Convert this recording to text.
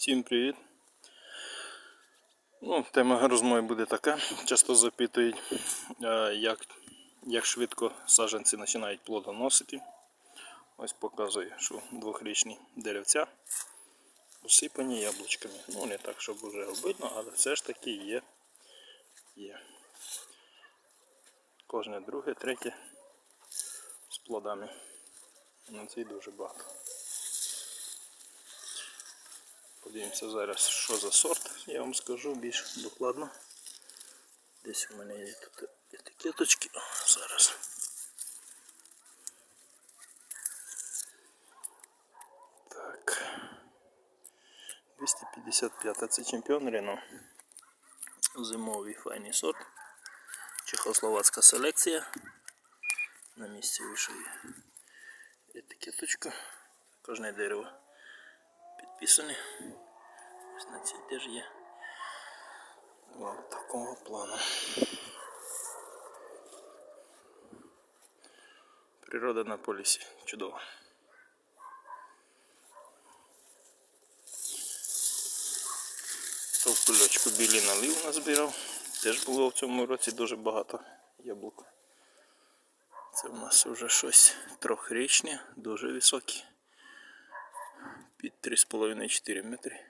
Всім привіт. Ну, тема розмови буде така. Часто запитують, е, як, як швидко саджанці починають плодоносити. Ось показую, що двохрічні деревця усипані яблучками. Ну, не так, щоб вже обидно, але все ж таки є. є. Кожне друге, третє з плодами. На цій дуже багато. Подивимося зараз, що за сорт, я вам скажу більш докладно. Десь у мене є тут етикеточки. Зараз. Так. 255 це чемпіон Рено. Зимовий файний сорт. Чехословацька селекція. На місці вишиє етикеточка. Кожне дерево підписані. Ось на цій теж є. Такого плану. Природа на полісі чудова. То в кульочку білі налив назбирав. Теж було в цьому році дуже багато яблук. Це в нас вже щось трьохрічне, дуже високі під 3,5-4 метри.